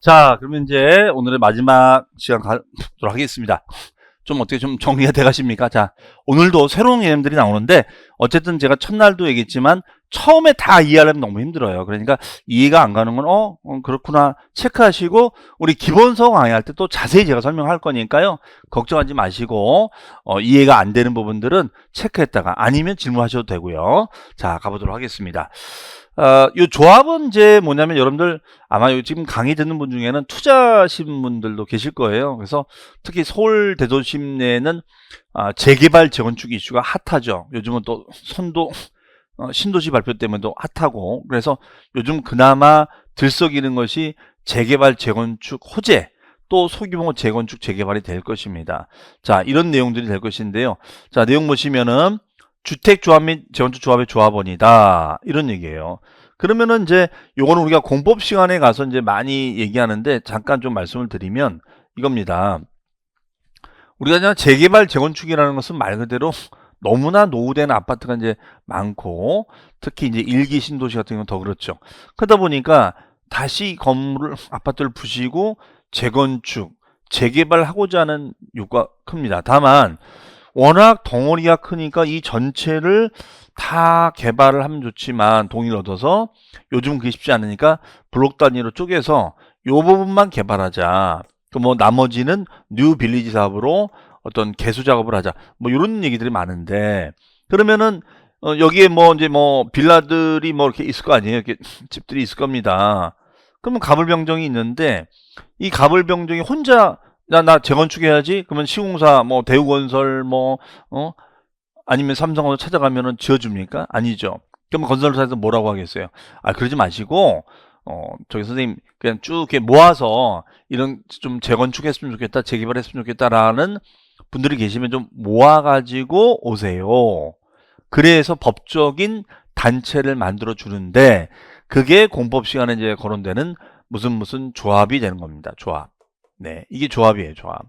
자, 그러면 이제 오늘의 마지막 시간 가도록 하겠습니다. 좀 어떻게 좀 정리가 돼 가십니까? 자, 오늘도 새로운 개념들이 나오는데 어쨌든 제가 첫날도 얘기했지만 처음에 다 이해하려면 너무 힘들어요. 그러니까 이해가 안 가는 건 어, 어, 그렇구나 체크하시고 우리 기본서 강의할 때 또 자세히 제가 설명할 거니까요. 걱정하지 마시고 어, 이해가 안 되는 부분들은 체크했다가 아니면 질문하셔도 되고요. 자, 가보도록 하겠습니다. 어, 이 조합은 이제 뭐냐면 여러분들 아마 요 지금 강의 듣는 분 중에는 투자하신 분들도 계실 거예요. 그래서 특히 서울 대도심 내에는 아, 재개발 재건축 이슈가 핫하죠. 요즘은 또 선도 어, 신도시 발표 때문에도 핫하고 그래서 요즘 그나마 들썩이는 것이 재개발 재건축 호재 또 소규모 재건축 재개발이 될 것입니다. 자 이런 내용들이 될 것인데요. 자 내용 보시면은 주택조합 및 재건축 조합의 조합원이다 이런 얘기예요. 그러면은 이제 요거는 우리가 공법 시간에 가서 이제 많이 얘기하는데 잠깐 좀 말씀을 드리면 이겁니다. 우리가 그냥 재개발 재건축이라는 것은 말 그대로 너무나 노후된 아파트가 이제 많고 특히 이제 일기 신도시 같은 경우는 더 그렇죠. 그러다 보니까 다시 건물을 아파트를 부시고 재건축, 재개발하고자 하는 요구가 큽니다. 다만 워낙 덩어리가 크니까 이 전체를 다 개발을 하면 좋지만 동의를 얻어서 요즘 그게 쉽지 않으니까 블록 단위로 쪼개서 요 부분만 개발하자. 그 뭐 나머지는 뉴 빌리지 사업으로 어떤 개수 작업을 하자. 뭐 이런 얘기들이 많은데 그러면은 어 여기에 뭐 이제 뭐 빌라들이 뭐 이렇게 있을 거 아니에요. 이렇게 집들이 있을 겁니다. 그러면 가불병정이 있는데 이 가불병정이 혼자 나, 나 재건축해야지. 그러면 시공사, 뭐, 대우건설, 뭐, 어? 아니면 삼성으로 찾아가면은 지어줍니까? 아니죠. 그럼 건설사에서 뭐라고 하겠어요? 아, 그러지 마시고, 어, 저기 선생님, 그냥 쭉 이렇게 모아서 이런 좀 재건축했으면 좋겠다, 재개발했으면 좋겠다라는 분들이 계시면 좀 모아가지고 오세요. 그래서 법적인 단체를 만들어 주는데, 그게 공법 시간에 이제 거론되는 무슨 무슨 조합이 되는 겁니다. 조합. 네, 이게 조합이에요, 조합.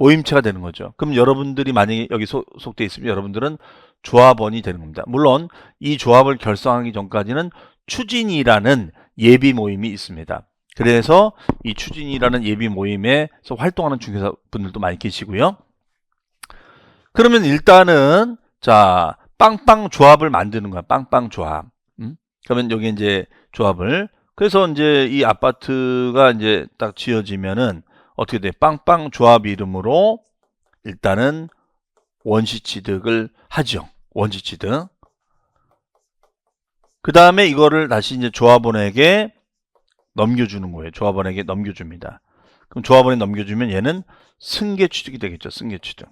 모임체가 되는 거죠. 그럼 여러분들이 만약에 여기 소 속돼 있으면 여러분들은 조합원이 되는 겁니다. 물론 이 조합을 결성하기 전까지는 추진이라는 예비 모임이 있습니다. 그래서 이 추진이라는 예비 모임에서 활동하는 중개사 분들도 많이 계시고요. 그러면 일단은 자 빵빵 조합을 만드는 거야. 빵빵 조합. 음? 그러면 여기 이제 조합을 그래서 이제 이 아파트가 이제 딱 지어지면은 어떻게 돼? 빵빵 조합 이름으로 일단은 원시 취득을 하죠. 원시 취득. 그 다음에 이거를 다시 이제 조합원에게 넘겨주는 거예요. 조합원에게 넘겨줍니다. 그럼 조합원에 넘겨주면 얘는 승계 취득이 되겠죠. 승계 취득.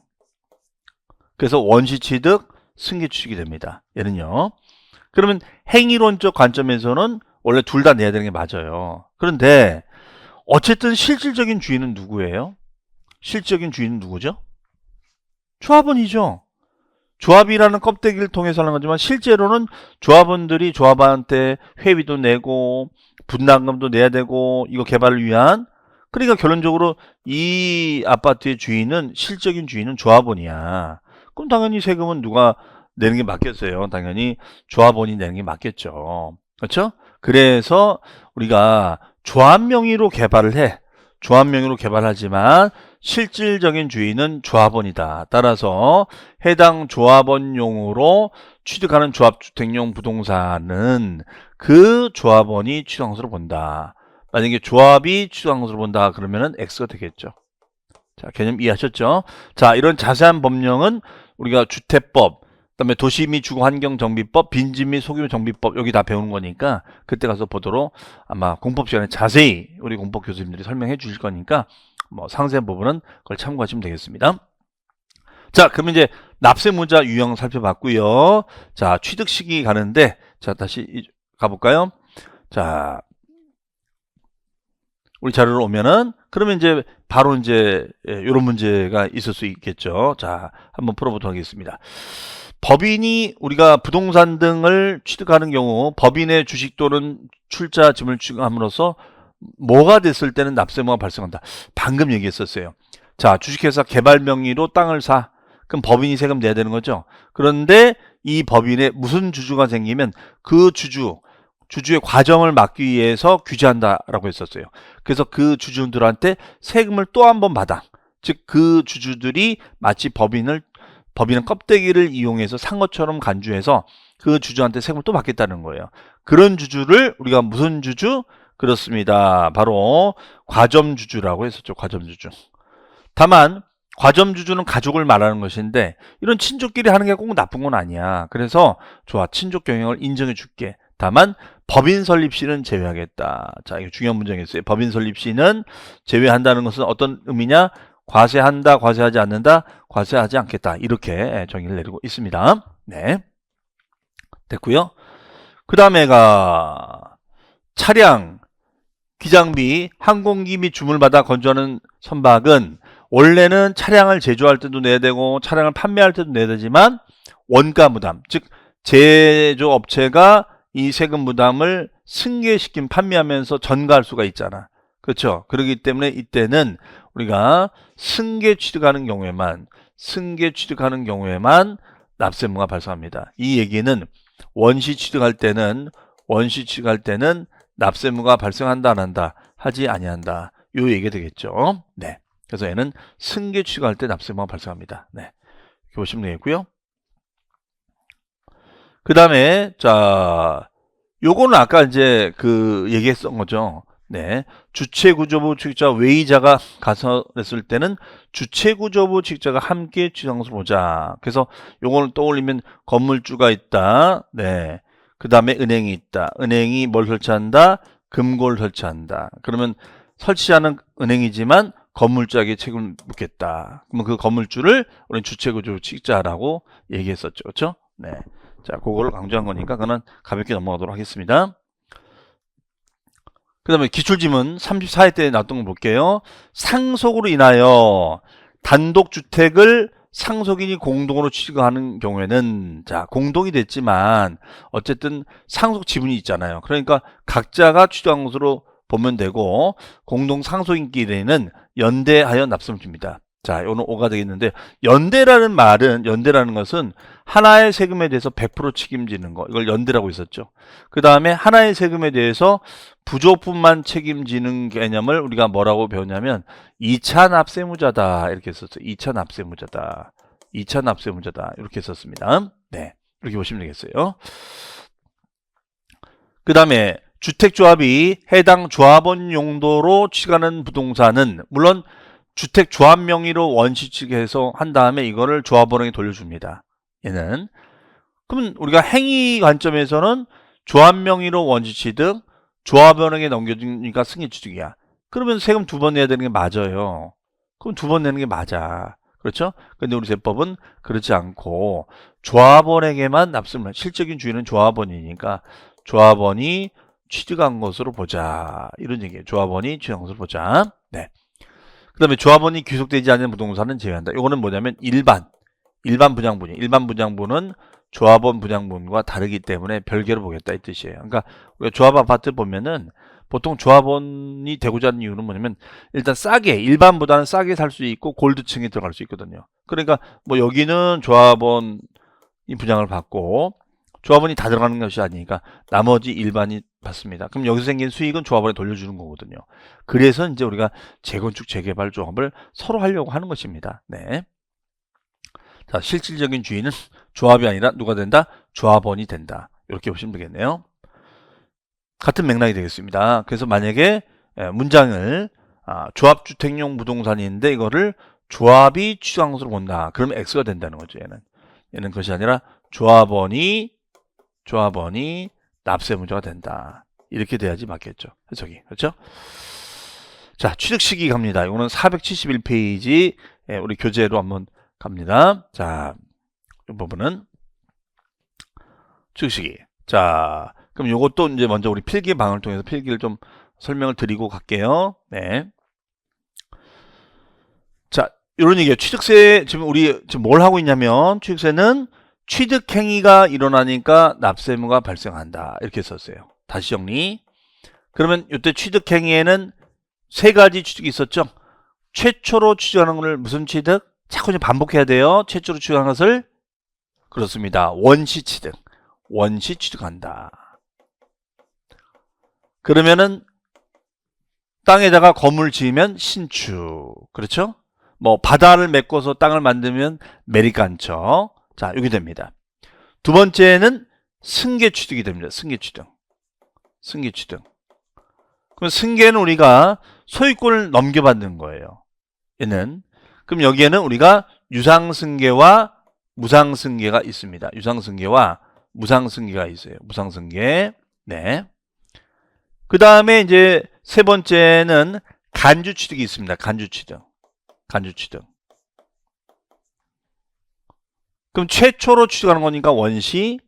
그래서 원시 취득, 승계 취득이 됩니다. 얘는요. 그러면 행위론적 관점에서는 원래 둘 다 내야 되는 게 맞아요. 그런데 어쨌든 실질적인 주인은 누구예요? 실질적인 주인은 누구죠? 조합원이죠. 조합이라는 껍데기를 통해서 하는 거지만 실제로는 조합원들이 조합원한테 회비도 내고 분담금도 내야 되고 이거 개발을 위한 그러니까 결론적으로 이 아파트의 주인은 실적인 주인은 조합원이야. 그럼 당연히 세금은 누가 내는 게 맞겠어요. 당연히 조합원이 내는 게 맞겠죠. 그렇죠? 그래서 우리가 조합 명의로 개발을 해. 조합 명의로 개발하지만 실질적인 주인은 조합원이다. 따라서 해당 조합원용으로 취득하는 조합주택용 부동산은 그 조합원이 취득한 것으로 본다. 만약에 조합이 취득한 것으로 본다 그러면은 X가 되겠죠. 자, 개념 이해하셨죠? 자, 이런 자세한 법령은 우리가 주택법, 그다음에 도시 및 주거 환경 정비법, 빈집 및 소규모 정비법 여기 다 배우는 거니까 그때 가서 보도록 아마 공법 시간에 자세히 우리 공법 교수님들이 설명해 주실 거니까 뭐 상세한 부분은 그걸 참고하시면 되겠습니다. 자, 그러면 이제 납세무자 유형 살펴봤고요. 자, 취득 시기 가는데 자, 다시 가볼까요? 자, 우리 자료로 오면은 그러면 이제 바로 이제 이런 예, 문제가 있을 수 있겠죠. 자, 한번 풀어보도록 하겠습니다. 법인이 우리가 부동산 등을 취득하는 경우 법인의 주식 또는 출자 짐을 취득함으로써 뭐가 됐을 때는 납세무가 발생한다. 방금 얘기했었어요. 자, 주식회사 개발 명의로 땅을 사. 그럼 법인이 세금 내야 되는 거죠. 그런데 이 법인에 무슨 주주가 생기면 그 주주 주주의 과정을 막기 위해서 규제한다라고 했었어요. 그래서 그 주주들한테 세금을 또 한 번 받아. 즉 그 주주들이 마치 법인을 법인은 껍데기를 이용해서 산 것처럼 간주해서 그 주주한테 세금을 또 받겠다는 거예요. 그런 주주를 우리가 무슨 주주? 그렇습니다. 바로 과점 주주라고 했었죠. 과점 주주. 다만 과점 주주는 가족을 말하는 것인데 이런 친족끼리 하는 게 꼭 나쁜 건 아니야. 그래서 좋아 친족 경영을 인정해 줄게. 다만 법인 설립 시는 제외하겠다. 자, 이거 중요한 문제겠어요. 법인 설립 시는 제외한다는 것은 어떤 의미냐? 과세한다, 과세하지 않는다, 과세하지 않겠다. 이렇게 정의를 내리고 있습니다. 네. 됐고요. 그 다음에가 차량, 기장비, 항공기 및 주문받아 건조하는 선박은 원래는 차량을 제조할 때도 내야 되고 차량을 판매할 때도 내야 되지만 원가 부담, 즉 제조업체가 이 세금 부담을 승계시킨 판매하면서 전가할 수가 있잖아. 그렇죠? 그렇기 때문에 이때는 우리가 승계 취득하는 경우에만 승계 취득하는 경우에만 납세무가 발생합니다. 이 얘기는 원시 취득할 때는 원시 취득할 때는 납세무가 발생한다 안 한다 하지 아니한다. 요 얘기 되겠죠. 네. 그래서 얘는 승계 취득할 때 납세무가 발생합니다. 네. 이렇게 보시면 되겠고요. 그 다음에 자 요거는 아까 이제 그 얘기했던 거죠. 네. 주체구조부 취득자 외의자가 가서 했을 때는 주체구조부 취득자가 함께 취득장소를 보자. 그래서 요거를 떠올리면 건물주가 있다. 네. 그 다음에 은행이 있다. 은행이 뭘 설치한다? 금고를 설치한다. 그러면 설치하는 은행이지만 건물주에게 책임을 묻겠다. 그러면 그 건물주를 우리는 주체구조 취득자라고 얘기했었죠. 그렇죠? 네. 자, 그거를 강조한 거니까 그거는 가볍게 넘어가도록 하겠습니다. 그 다음에 기출지문 34회 때 나왔던 거 볼게요. 상속으로 인하여 단독주택을 상속인이 공동으로 취득하는 경우에는 자 공동이 됐지만 어쨌든 상속 지분이 있잖아요. 그러니까 각자가 취득한 것으로 보면 되고 공동 상속인끼리는 연대하여 납세를 줍니다. 자, 요는 5가 되겠는데 연대라는 말은 연대라는 것은 하나의 세금에 대해서 100% 책임지는 거. 이걸 연대라고 했었죠. 그다음에 하나의 세금에 대해서 부족분만 책임지는 개념을 우리가 뭐라고 배웠냐면 2차 납세무자다. 이렇게 썼어요. 2차 납세무자다. 2차 납세무자다. 이렇게 썼습니다. 네. 이렇게 보시면 되겠어요. 그다음에 주택조합이 해당 조합원 용도로 취득하는 부동산은 물론 주택 조합 명의로 원시 측에서 한 다음에 이거를 조합원에게 돌려줍니다. 얘는 그러면 우리가 행위 관점에서는 조합 명의로 원시 취득, 조합원에게 넘겨주니까 승인 취득이야. 그러면 세금 두 번 내야 되는 게 맞아요. 그럼 두 번 내는 게 맞아. 그렇죠? 근데 우리 세법은 그렇지 않고 조합원에게만 납세를 실적인 주인은 조합원이니까 조합원이 취득한 것으로 보자. 이런 얘기예요. 조합원이 취득한 것으로 보자. 네. 그 다음에 조합원이 귀속되지 않는 부동산은 제외한다. 이거는 뭐냐면 일반, 일반 분양분이 일반 분양분은 조합원 분양분과 다르기 때문에 별개로 보겠다 이 뜻이에요. 그러니까 우리가 조합 아파트 보면은 보통 조합원이 되고자 하는 이유는 뭐냐면 일단 싸게 일반보다는 싸게 살 수 있고 골드층에 들어갈 수 있거든요. 그러니까 뭐 여기는 조합원 이 분양을 받고 조합원이 다 들어가는 것이 아니니까 나머지 일반이 받습니다. 그럼 여기서 생긴 수익은 조합원에 돌려주는 거거든요. 그래서 이제 우리가 재건축 재개발 조합을 서로 하려고 하는 것입니다. 네. 자, 실질적인 주인은 조합이 아니라 누가 된다? 조합원이 된다. 이렇게 보시면 되겠네요. 같은 맥락이 되겠습니다. 그래서 만약에 예, 문장을 아, 조합주택용 부동산인데 이거를 조합이 취득한 것으로 본다. 그러면 X가 된다는 거죠. 얘는. 얘는 그것이 아니라 조합원이 조합원이 납세 문제가 된다. 이렇게 돼야지 맞겠죠. 해석이. 그렇죠? 자, 취득 시기 갑니다. 이거는 471페이지 우리 교재로 한번 갑니다. 자, 이 부분은 취득 시기. 자, 그럼 이것도 이제 먼저 우리 필기 방을 통해서 필기를 좀 설명을 드리고 갈게요. 네. 자, 이런 얘기예요. 취득세 지금 우리 지금 뭘 하고 있냐면 취득세는 취득 행위가 일어나니까 납세무가 발생한다. 이렇게 썼어요. 다시 정리. 그러면 이때 취득 행위에는 세 가지 취득이 있었죠. 최초로 취득하는 것을 무슨 취득? 자꾸 좀 반복해야 돼요. 최초로 취득한 것을 그렇습니다. 원시 취득. 원시 취득한다. 그러면은 땅에다가 건물 지으면 신축. 그렇죠? 뭐 바다를 메꿔서 땅을 만들면 메리칸처. 자, 여기 됩니다. 두 번째는 승계 취득이 됩니다. 승계 취득. 승계 취득. 그럼 승계는 우리가 소유권을 넘겨받는 거예요. 얘는. 그럼 여기에는 우리가 유상승계와 무상승계가 있습니다. 유상승계와 무상승계가 있어요. 무상승계. 네. 그 다음에 이제 세 번째는 간주 취득이 있습니다. 간주 취득. 간주 취득. 그럼 최초로 취득하는 거니까 원시,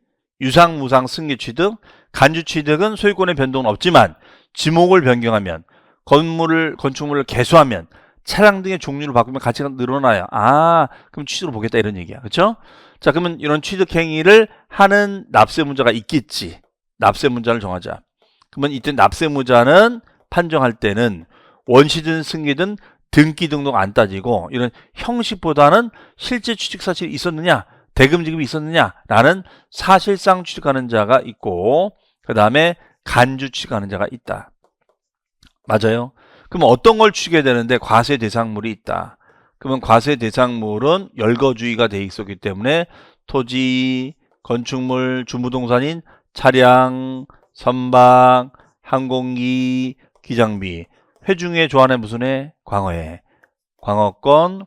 유상, 무상, 승계 취득, 간주 취득은 소유권의 변동은 없지만 지목을 변경하면 건물을 건축물을 개수하면 차량 등의 종류를 바꾸면 가치가 늘어나요. 아, 그럼 취득을 보겠다 이런 얘기야. 그렇죠? 자, 그러면 이런 취득 행위를 하는 납세 문자가 있겠지. 납세 문자를 정하자. 그러면 이때 납세무자는 판정할 때는 원시든 승계든 등기 등록 안 따지고 이런 형식보다는 실제 취득 사실이 있었느냐 대금 지급이 있었느냐라는 사실상 취득하는 자가 있고 그 다음에 간주 취득하는 자가 있다. 맞아요. 그럼 어떤 걸 취득해야 되는데 과세 대상물이 있다. 그러면 과세 대상물은 열거주의가 돼 있었기 때문에 토지, 건축물, 주무동산인 차량, 선박, 항공기, 기장비, 회중에 조안에 무슨 해? 광어해. 광어권,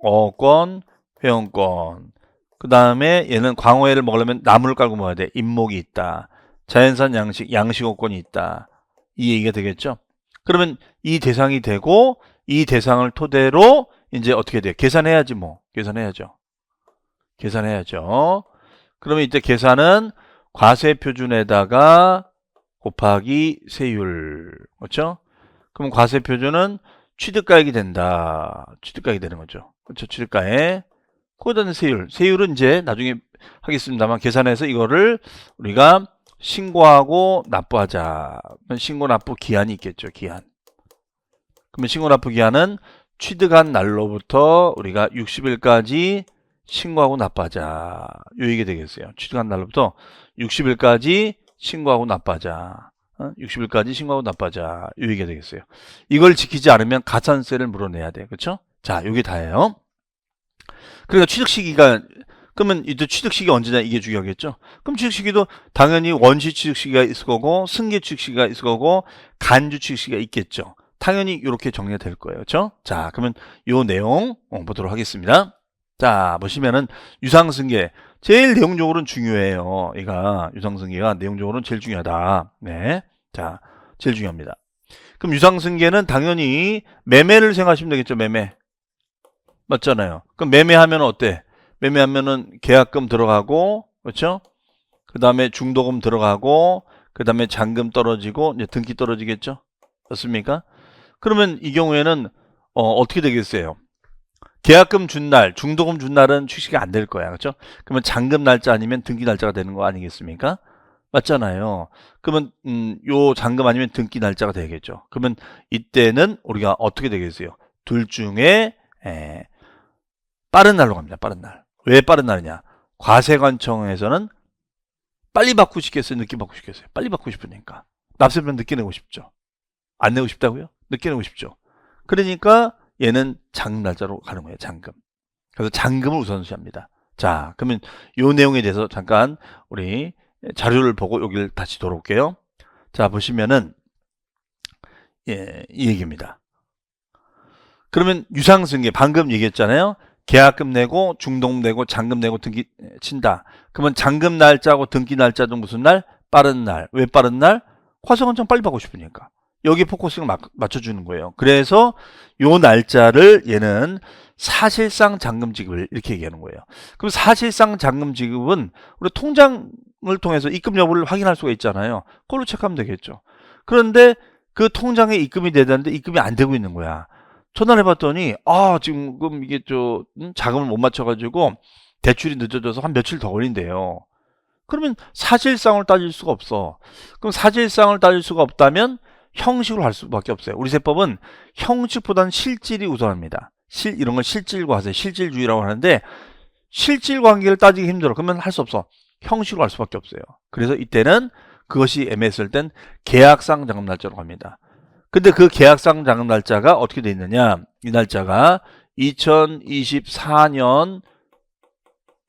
어권, 회원권. 그 다음에 얘는 광어회를 먹으려면 나무를 깔고 먹어야 돼. 임목이 있다. 자연산 양식, 양식어권이 있다. 이 얘기가 되겠죠? 그러면 이 대상이 되고 이 대상을 토대로 이제 어떻게 돼? 계산해야지 뭐. 계산해야죠. 계산해야죠. 그러면 이때 계산은 과세 표준에다가 곱하기 세율. 그렇죠? 그럼 과세 표준은 취득가액이 된다. 취득가액이 되는 거죠. 그렇죠? 취득가액. 거기다는 세율. 세율은 이제 나중에 하겠습니다만 계산해서 이거를 우리가 신고하고 납부하자. 신고 납부 기한이 있겠죠. 기한. 그러면 신고 납부 기한은 취득한 날로부터 우리가 60일까지 신고하고 납부하자. 요 얘기 되겠어요. 취득한 날로부터 60일까지 신고하고 납부하자. 어? 60일까지 신고하고 납부하자. 요 얘기가 되겠어요. 이걸 지키지 않으면 가산세를 물어내야 돼. 그렇죠? 자, 요게 다예요. 그러니까 취득 시기가 그러면 이때 취득 시기 언제냐 이게 중요하겠죠. 그럼 취득 시기도 당연히 원시 취득 시기가 있을 거고 승계 취득 시기가 있을 거고 간주 취득 시기가 있겠죠. 당연히 이렇게 정리가 될 거예요. 그렇죠? 자, 그러면 요 내용 어, 보도록 하겠습니다. 자, 보시면은 유상승계 제일 내용적으로는 중요해요. 얘가 유상승계가 내용적으로는 제일 중요하다. 네. 자, 제일 중요합니다. 그럼 유상승계는 당연히 매매를 생각하시면 되겠죠. 매매. 맞잖아요. 그럼 매매하면 어때? 매매하면은 계약금 들어가고 그렇죠? 그 다음에 중도금 들어가고 그 다음에 잔금 떨어지고 이제 등기 떨어지겠죠? 맞습니까? 그러면 이 경우에는 어, 어떻게 되겠어요? 계약금 준 날, 중도금 준 날은 출시가 안될 거야. 그렇죠? 그러면 잔금 날짜 아니면 등기 날짜가 되는 거 아니겠습니까? 맞잖아요. 그러면 음, 요 잔금 아니면 등기 날짜가 되겠죠. 그러면 이때는 우리가 어떻게 되겠어요? 둘 중에 에, 빠른 날로 갑니다. 빠른 날. 왜 빠른 날이냐? 과세관청에서는 빨리 받고 싶겠어요? 늦게 받고 싶겠어요? 빨리 받고 싶으니까. 납세면 늦게 내고 싶죠. 안 내고 싶다고요? 늦게 내고 싶죠. 그러니까 얘는 잔금 날짜로 가는 거예요. 잔금. 그래서 잔금을 우선시합니다. 자, 그러면 요 내용에 대해서 잠깐 우리 자료를 보고 여기를 다시 돌아올게요. 자, 보시면은 예, 이 얘기입니다. 그러면 유상승계 방금 얘기했잖아요. 계약금 내고 중도금 내고 잔금 내고 등기 친다. 그러면 잔금 날짜하고 등기 날짜도 무슨 날? 빠른 날. 왜 빠른 날? 과세관청 빨리 받고 싶으니까. 여기 포커싱을 맞춰 주는 거예요. 그래서 요 날짜를 얘는 사실상 잔금 지급을 이렇게 얘기하는 거예요. 그럼 사실상 잔금 지급은 우리 통장을 통해서 입금 여부를 확인할 수가 있잖아요. 그걸로 체크하면 되겠죠. 그런데 그 통장에 입금이 되는데 입금이 안 되고 있는 거야. 전화를 해봤더니 아 지금 이게 저 음, 자금을 못 맞춰가지고 대출이 늦어져서 한 며칠 더 걸린대요. 그러면 사실상을 따질 수가 없어. 그럼 사실상을 따질 수가 없다면 형식으로 할 수밖에 없어요. 우리 세법은 형식보다는 실질이 우선합니다. 실 이런 걸 실질과 하세요. 실질주의라고 하는데 실질 관계를 따지기 힘들어. 그러면 할 수 없어. 형식으로 할 수밖에 없어요. 그래서 이때는 그것이 애매했을 땐 계약상 잔금 날짜로 갑니다. 근데 그 계약상 잔금 날짜가 어떻게 돼 있느냐? 이 날짜가 2024년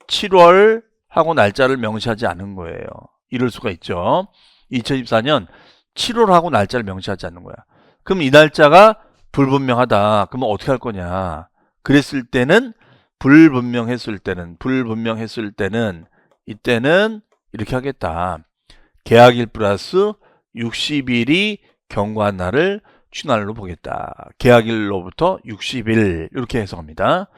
7월 하고 날짜를 명시하지 않은 거예요. 이럴 수가 있죠. 2024년 7월 하고 날짜를 명시하지 않는 거야. 그럼 이 날짜가 불분명하다. 그러면 어떻게 할 거냐? 그랬을 때는 불분명했을 때는 불분명했을 때는 이때는 이렇게 하겠다. 계약일 플러스 60일이 경과한 날을 취날로 보겠다. 계약일로부터 60일 이렇게 해석합니다.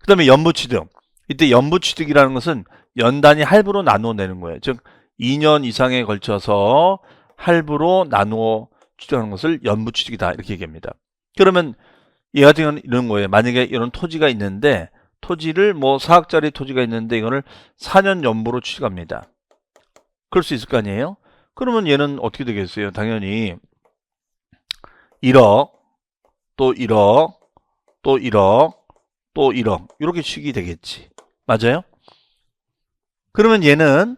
그 다음에 연부취득. 이때 연부취득이라는 것은 연단위 할부로 나누어 내는 거예요. 즉 2년 이상에 걸쳐서 할부로 나누어 취득하는 것을 연부취득이다 이렇게 얘기합니다. 그러면 얘 같은 경우는 이런 거예요. 만약에 이런 토지가 있는데 토지를 뭐 4억짜리 토지가 있는데 이거를 4년 연부로 취득합니다. 그럴 수 있을 거 아니에요? 그러면 얘는 어떻게 되겠어요? 당연히 1억, 또 1억, 또 1억, 또 1억 이렇게 취득이 되겠지. 맞아요? 그러면 얘는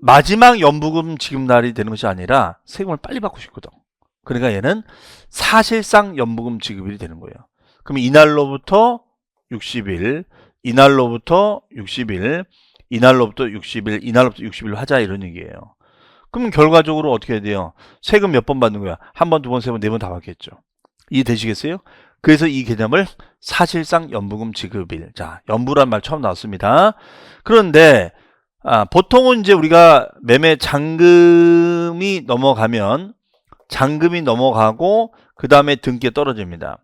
마지막 연부금 지급 날이 되는 것이 아니라 세금을 빨리 받고 싶거든. 그러니까 얘는 사실상 연부금 지급일이 되는 거예요. 그럼 이날로부터 60일, 이날로부터 60일, 이날로부터 60일, 이날로부터 60일 하자 이런 얘기예요. 그럼 결과적으로 어떻게 해야 돼요? 세금 몇 번 받는 거야? 한 번, 두 번, 세 번, 네 번 다 받겠죠. 이해되시겠어요? 그래서 이 개념을 사실상 연부금 지급일. 자, 연부란 말 처음 나왔습니다. 그런데 아, 보통은 이제 우리가 매매 잔금이 넘어가면 잔금이 넘어가고 그 다음에 등기에 떨어집니다.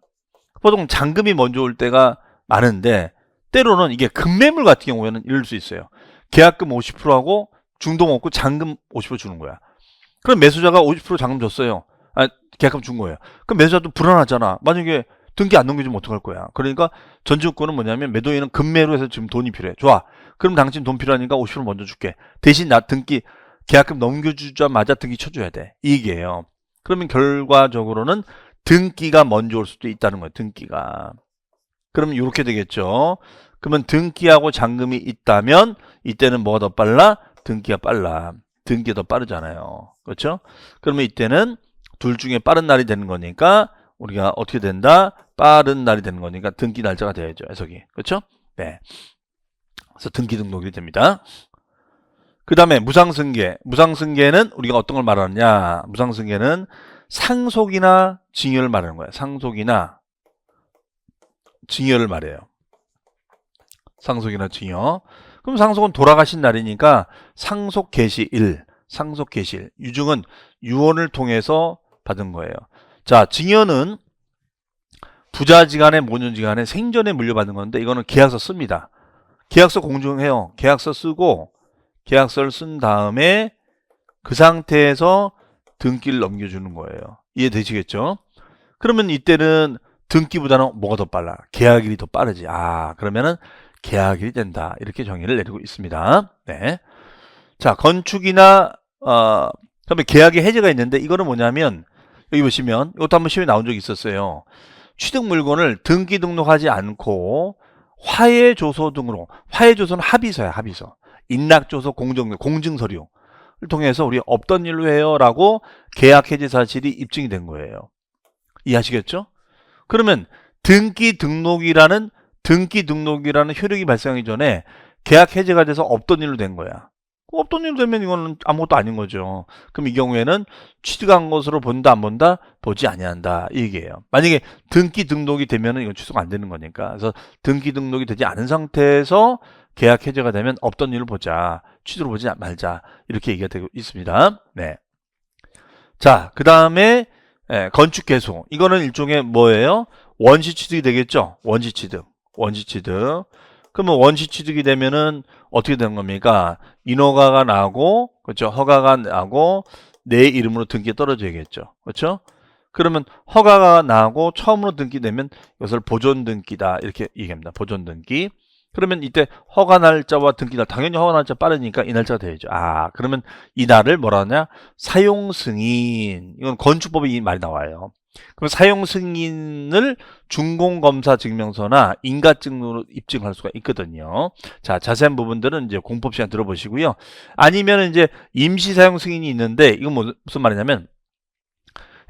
보통 잔금이 먼저 올 때가 많은데 때로는 이게 급매물 같은 경우에는 이럴 수 있어요. 계약금 50%하고 중도 먹고 잔금 50% 주는 거야. 그럼 매수자가 50% 잔금 줬어요. 아, 계약금 준 거예요. 그럼 매수자도 불안하잖아. 만약에 등기 안 넘겨주면 어떡할 거야. 그러니까 전지권은 뭐냐면 매도인은 급매로 해서 지금 돈이 필요해. 좋아. 그럼 당신 돈 필요하니까 50% 먼저 줄게. 대신 나 등기 계약금 넘겨주자마자 등기 쳐줘야 돼. 이게요. 그러면 결과적으로는 등기가 먼저 올 수도 있다는 거예요. 등기가. 그러면 이렇게 되겠죠. 그러면 등기하고 잔금이 있다면 이때는 뭐가 더 빨라? 등기가 빨라. 등기가 더 빠르잖아요. 그렇죠? 그러면 이때는 둘 중에 빠른 날이 되는 거니까 우리가 어떻게 된다? 빠른 날이 되는 거니까 등기 날짜가 돼야죠. 해석이. 그렇죠? 네. 그래서 등기 등록이 됩니다. 그 다음에 무상승계. 무상승계는 우리가 어떤 걸 말하느냐? 무상승계는 상속이나 징여를 말하는 거예요. 상속이나 징여를 말해요. 상속이나 징여. 그럼 상속은 돌아가신 날이니까 상속 개시 일, 상속 개시 일. 유증은 유언을 통해서 받은 거예요. 자, 징여는 부자지간에 모년지간에 생전에 물려받는 건데 이거는 계약서 씁니다. 계약서 공증해요. 계약서 쓰고 계약서를 쓴 다음에 그 상태에서 등기를 넘겨주는 거예요. 이해되시겠죠? 그러면 이때는 등기보다는 뭐가 더 빨라? 계약일이 더 빠르지. 아, 그러면은 계약일이 된다. 이렇게 정의를 내리고 있습니다. 네. 자, 건축이나, 어, 그다음에 계약의 해제가 있는데 이거는 뭐냐면 여기 보시면 이것도 한번 시험에 나온 적이 있었어요. 취득 물건을 등기 등록하지 않고 화해 조서 등으로 화해 조서는 합의서야 합의서 인락 조서 공정 공증 서류 를 통해서 우리 없던 일로 해요라고 계약 해지 사실이 입증이 된 거예요. 이해하시겠죠? 그러면 등기 등록이라는 등기 등록이라는 효력이 발생하기 전에 계약 해제가 돼서 없던 일로 된 거야. 없던 일로 되면 이거는 아무것도 아닌 거죠. 그럼 이 경우에는 취득한 것으로 본다 안 본다 보지 아니한다 이 얘기예요. 만약에 등기 등록이 되면은 이건 취소가 안 되는 거니까. 그래서 등기 등록이 되지 않은 상태에서 계약 해제가 되면 없던 일을 보자. 취소를 보지 말자. 이렇게 얘기가 되고 있습니다. 네. 자, 그 다음에 예, 건축 개소. 이거는 일종의 뭐예요? 원시 취득이 되겠죠? 원시 취득. 원시 취득. 그러면 원시 취득이 되면은 어떻게 되는 겁니까? 인허가가 나고, 그렇죠? 허가가 나고, 내 이름으로 등기에 떨어져야겠죠. 그렇죠? 그러면 허가가 나고 처음으로 등기되면 이것을 보존 등기다. 이렇게 얘기합니다. 보존 등기. 그러면 이때 허가 날짜와 등기 날 당연히 허가 날짜 빠르니까 이 날짜가 되야죠. 아, 그러면 이 날을 뭐라 하냐? 사용 승인. 이건 건축법에 이 말이 나와요. 그럼 사용 승인을 준공 검사 증명서나 인가증으로 입증할 수가 있거든요. 자, 자세한 부분들은 이제 공법 시간 들어보시고요. 아니면 이제 임시 사용 승인이 있는데 이건 뭐- 무슨 말이냐면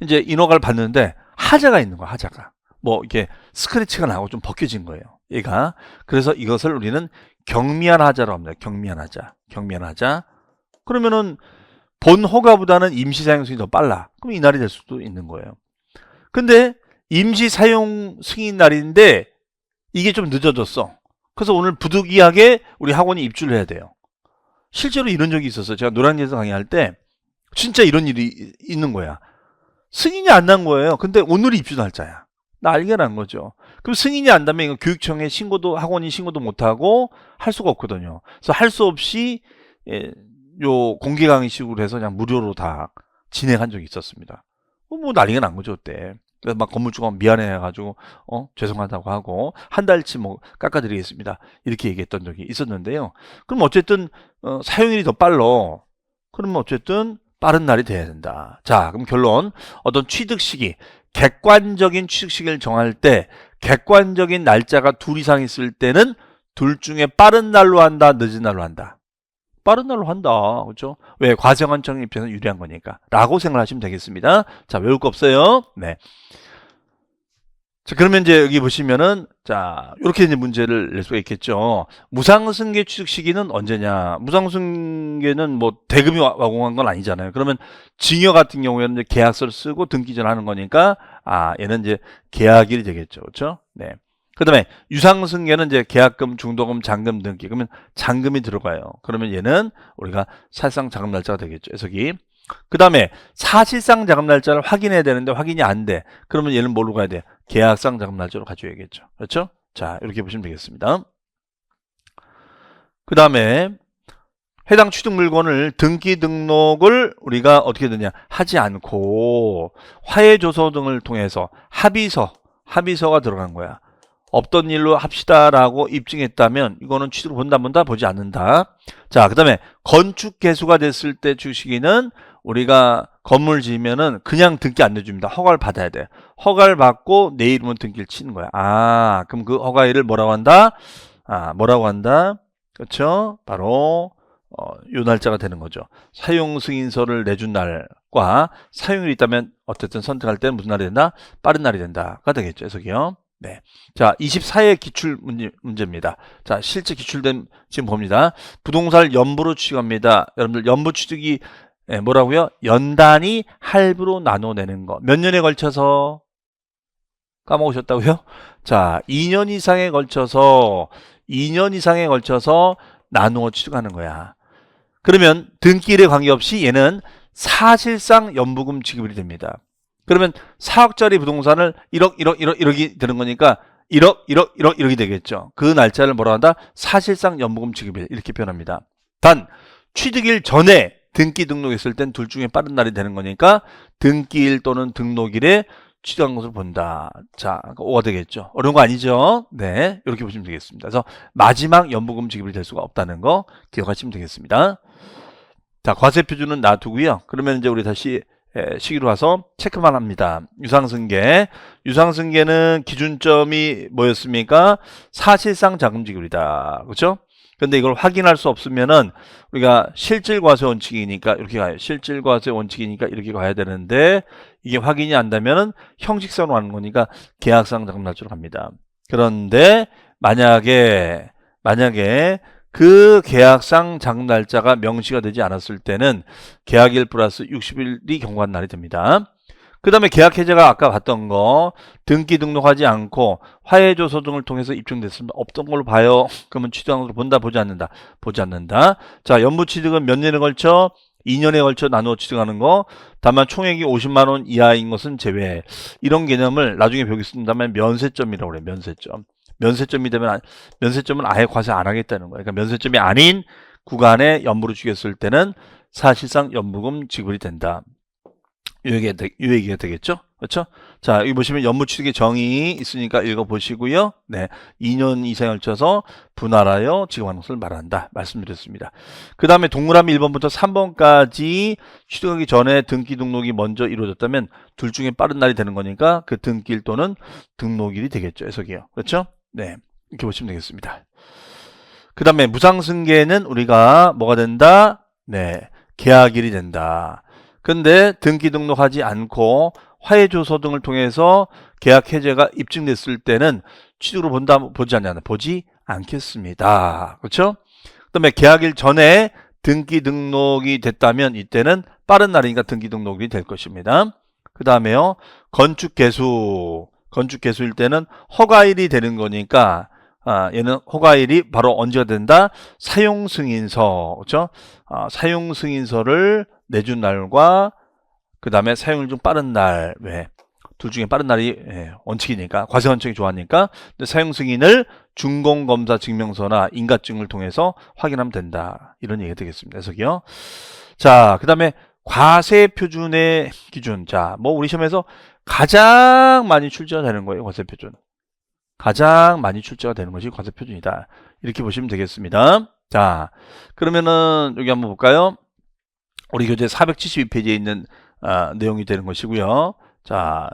이제 인허가를 받는데 하자가 있는 거야, 하자가. 뭐 이게 스크래치가 나고 좀 벗겨진 거예요. 얘가. 그래서 이것을 우리는 경미한 하자라고 합니다. 경미한 하자. 경미한 하자. 그러면은 본 허가보다는 임시 사용 승인이 더 빨라. 그럼 이날이 될 수도 있는 거예요. 근데 임시 사용 승인 날인데 이게 좀 늦어졌어. 그래서 오늘 부득이하게 우리 학원이 입주를 해야 돼요. 실제로 이런 적이 있었어요. 제가 노량진에서 강의할 때 진짜 이런 일이 이- 있는 거야. 승인이 안 난 거예요. 근데 오늘이 입주 날짜야. 난리가 난 거죠. 그럼 승인이 안 나면 이거 교육청에 신고도 학원이 신고도 못 하고 할 수가 없거든요. 그래서 할 수 없이 예, 요 공개 강의식으로 해서 그냥 무료로 다 진행한 적이 있었습니다. 어, 뭐 난리가 난 거죠 그때. 그래서 막 건물주가 미안해가지고 어 죄송하다고 하고 한 달치 뭐 깎아드리겠습니다 이렇게 얘기했던 적이 있었는데요. 그럼 어쨌든 어, 사용일이 더 빨러. 그러면 어쨌든 빠른 날이 돼야 된다. 자, 그럼 결론 어떤 취득 시기, 객관적인 시기를 정할 때 객관적인 날짜가 둘 이상 있을 때는 둘 중에 빠른 날로 한다, 늦은 날로 한다. 빠른 날로 한다. 그렇죠? 왜? 과세관청 입장에서 유리한 거니까. 라고 생각하시면 되겠습니다. 자, 외울 거 없어요. 네. 자, 그러면 이제 여기 보시면은, 자, 이렇게 이제 문제를 낼 수가 있겠죠. 무상승계 취득 시기는 언제냐? 무상승계는 뭐 대금이 와- 와공한 건 아니잖아요. 그러면 증여 같은 경우에는 이제 계약서를 쓰고 등기 전 하는 거니까, 아, 얘는 이제 계약일이 되겠죠. 그렇죠? 네. 그 다음에 유상승계는 이제 계약금, 중도금, 잔금 등기. 그러면 잔금이 들어가요. 그러면 얘는 우리가 사실상 자금 날짜가 되겠죠. 해석이. 그 다음에 사실상 자금 날짜를 확인해야 되는데 확인이 안 돼. 그러면 얘는 뭘로 가야 돼? 계약상 자금 날짜로 가져야겠죠. 그렇죠? 자, 이렇게 보시면 되겠습니다. 그 다음에 해당 취득 물건을 등기 등록을 우리가 어떻게 되냐 하지 않고 화해 조서 등을 통해서 합의서 합의서가 들어간 거야. 없던 일로 합시다라고 입증했다면 이거는 취득을 본다 본다 보지 않는다. 자, 그 다음에 건축 개수가 됐을 때 주시기는 우리가 건물 지으면은 그냥 등기 안 내줍니다. 허가를 받아야 돼. 허가를 받고 내 이름은 등기를 치는 거야. 아, 그럼 그 허가일을 뭐라고 한다? 아, 뭐라고 한다? 그렇죠? 바로 어, 요 날짜가 되는 거죠. 사용 승인서를 내준 날과 사용일이 있다면 어쨌든 선택할 때는 무슨 날이 된다? 빠른 날이 된다가 되겠죠. 해석이요. 네. 자, 24회 기출 문제, 문제 입니다. 자, 실제 기출된 지금 봅니다. 부동산을 연부로 취득합니다. 여러분들 연부 취득이 예, 뭐라고요? 연단위 할부로 나눠내는 거. 몇 년에 걸쳐서 까먹으셨다고요? 자, 2년 이상에 걸쳐서 2년 이상에 걸쳐서 나누어 취득하는 거야. 그러면 등기일에 관계없이 얘는 사실상 연부금 지급이 됩니다. 그러면 4억짜리 부동산을 1억, 1억, 1억, 1억이 되는 거니까 1억, 1억, 1억, 1억이 되겠죠. 그 날짜를 뭐라 한다? 사실상 연부금 지급일 이렇게 표현합니다. 단 취득일 전에 등기 등록했을 땐 둘 중에 빠른 날이 되는 거니까 등기일 또는 등록일에 취득한 것을 본다. 자, 5가 되겠죠. 어려운 거 아니죠? 네, 이렇게 보시면 되겠습니다. 그래서 마지막 연부금 지급이 될 수가 없다는 거 기억하시면 되겠습니다. 자, 과세 표준은 놔두고요. 그러면 이제 우리 다시 에, 시기로 와서 체크만 합니다. 유상승계. 유상승계는 기준점이 뭐였습니까? 사실상 자금 지급이다. 그렇죠? 근데 이걸 확인할 수 없으면은 우리가 실질 과세 원칙이니까 이렇게 가요. 실질 과세 원칙이니까 이렇게 가야 되는데 이게 확인이 안 되면은 형식상으로 하는 거니까 계약상 날짜로 갑니다. 그런데 만약에 만약에 그 계약상 자금 날짜가 명시가 되지 않았을 때는 계약일 플러스 60일이 경과한 날이 됩니다. 그 다음에 계약 해제가 아까 봤던 거 등기 등록하지 않고 화해조서 등을 통해서 입증됐습니다. 없던 걸로 봐요. 그러면 취득으로 본다 보지 않는다. 보지 않는다. 자 연부 취득은 몇 년에 걸쳐 2년에 걸쳐 나누어 취득하는 거 다만 총액이 50만 원 이하인 것은 제외 이런 개념을 나중에 배우겠습니다만 면세점이라고 그래요. 면세점. 면세점이 되면 아- 면세점은 아예 과세 안 하겠다는 거예요. 그러니까 면세점이 아닌 구간에 연부를 주겠을 때는 사실상 연부금 지급이 된다. 요 얘기가 되겠죠? 그렇죠? 자, 여기 보시면 연무취득의 정의 있으니까 읽어보시고요. 네. 2년 이상을 쳐서 분할하여 지급하는 것을 말한다. 말씀드렸습니다. 그 다음에 동그라미 1번부터 3번까지 취득하기 전에 등기 등록이 먼저 이루어졌다면 둘 중에 빠른 날이 되는 거니까 그 등기일 또는 등록일이 되겠죠. 해석이요. 그렇죠? 네. 이렇게 보시면 되겠습니다. 그 다음에 무상승계는 우리가 뭐가 된다? 네. 계약일이 된다. 근데 등기 등록하지 않고 화해조서 등을 통해서 계약 해제가 입증됐을 때는 취득으로 본다 보지 않냐 보지 않겠습니다. 그렇죠? 그다음에 계약일 전에 등기 등록이 됐다면 이때는 빠른 날이니까 등기 등록이 될 것입니다. 그다음에요. 건축 개수 건축 개수일 때는 허가일이 되는 거니까 아, 얘는 허가일이 바로 언제가 된다? 사용 승인서 그렇죠? 아, 사용 승인서를 내준 날과 그 다음에 사용일 중 빠른 날, 왜? 둘 중에 빠른 날이 예, 원칙이니까 과세 원칙이 좋아하니까 사용 승인을 준공 검사 증명서나 인가증을 통해서 확인하면 된다 이런 얘기가 되겠습니다. 해석이요. 자, 그 다음에 과세 표준의 기준. 자, 뭐 우리 시험에서 가장 많이 출제가 되는 거예요. 과세 표준. 가장 많이 출제가 되는 것이 과세 표준이다. 이렇게 보시면 되겠습니다. 자, 그러면은 여기 한번 볼까요? 우리 교재 472페이지에 있는 아, 내용이 되는 것이고요. 자,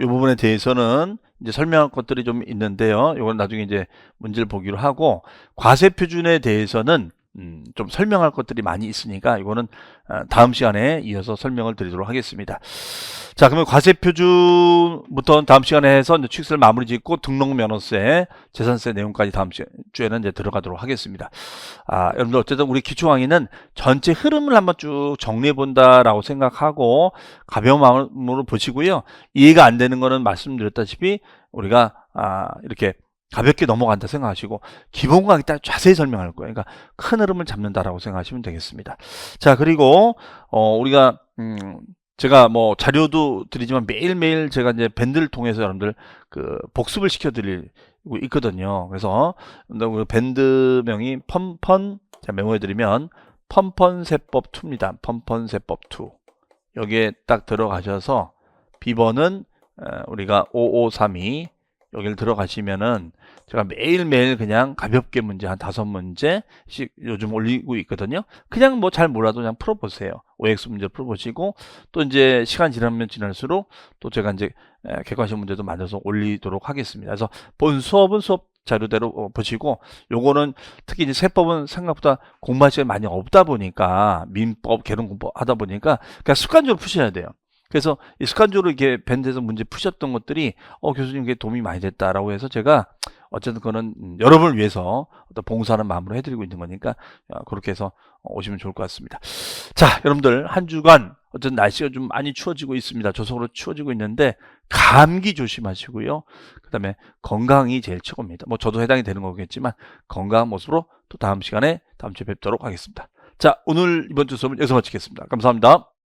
이 부분에 대해서는 이제 설명할 것들이 좀 있는데요. 이건 나중에 이제 문제를 보기로 하고 과세 표준에 대해서는 음, 좀 설명할 것들이 많이 있으니까 이거는 아, 다음 시간에 이어서 설명을 드리도록 하겠습니다. 자, 그러면 과세 표준부터 다음 시간에 해서 이제 취득세를 마무리 짓고 등록 면허세, 재산세 내용까지 다음 시- 주에는 이제 들어가도록 하겠습니다. 아, 여러분들 어쨌든 우리 기초 강의는 전체 흐름을 한번 쭉 정리해 본다라고 생각하고 가벼운 마음으로 보시고요. 이해가 안 되는 거는 말씀드렸다시피 우리가 아, 이렇게 가볍게 넘어간다 생각하시고 기본 강의 딱 자세히 설명할 거예요. 그러니까 큰 흐름을 잡는다라고 생각하시면 되겠습니다. 자, 그리고 어, 우리가 음, 제가 뭐 자료도 드리지만 매일매일 제가 이제 밴드를 통해서 여러분들 그 복습을 시켜드리고 있거든요. 그래서 그 밴드명이 펀펀 자 메모해드리면 펀펀세법 2입니다. 펀펀세법 2 여기에 딱 들어가셔서 비번은 어, 우리가 5532 여기를 들어가시면은 제가 매일매일 그냥 가볍게 문제 한 다섯 문제씩 요즘 올리고 있거든요. 그냥 뭐 잘 몰라도 그냥 풀어보세요. OX 문제 풀어보시고 또 이제 시간 지나면 지날수록 또 제가 이제 에, 객관식 문제도 만들어서 올리도록 하겠습니다. 그래서 본 수업은 수업 자료대로 어, 보시고 요거는 특히 이제 세법은 생각보다 공부할 시간이 많이 없다 보니까 민법, 개론 공부 하다 보니까 그냥 습관적으로 푸셔야 돼요. 그래서 이 습관적으로 이렇게 밴드에서 문제 푸셨던 것들이 어 교수님 께 도움이 많이 됐다라고 해서 제가 어쨌든 그거는 음, 여러분을 위해서 어떤 봉사하는 마음으로 해드리고 있는 거니까 어, 그렇게 해서 오시면 좋을 것 같습니다. 자, 여러분들 한 주간 어쨌든 날씨가 좀 많이 추워지고 있습니다. 조속으로 추워지고 있는데 감기 조심하시고요. 그다음에 건강이 제일 최고입니다. 뭐 저도 해당이 되는 거겠지만 건강한 모습으로 또 다음 시간에 다음 주에 뵙도록 하겠습니다. 자, 오늘 이번 주 수업은 여기서 마치겠습니다. 감사합니다.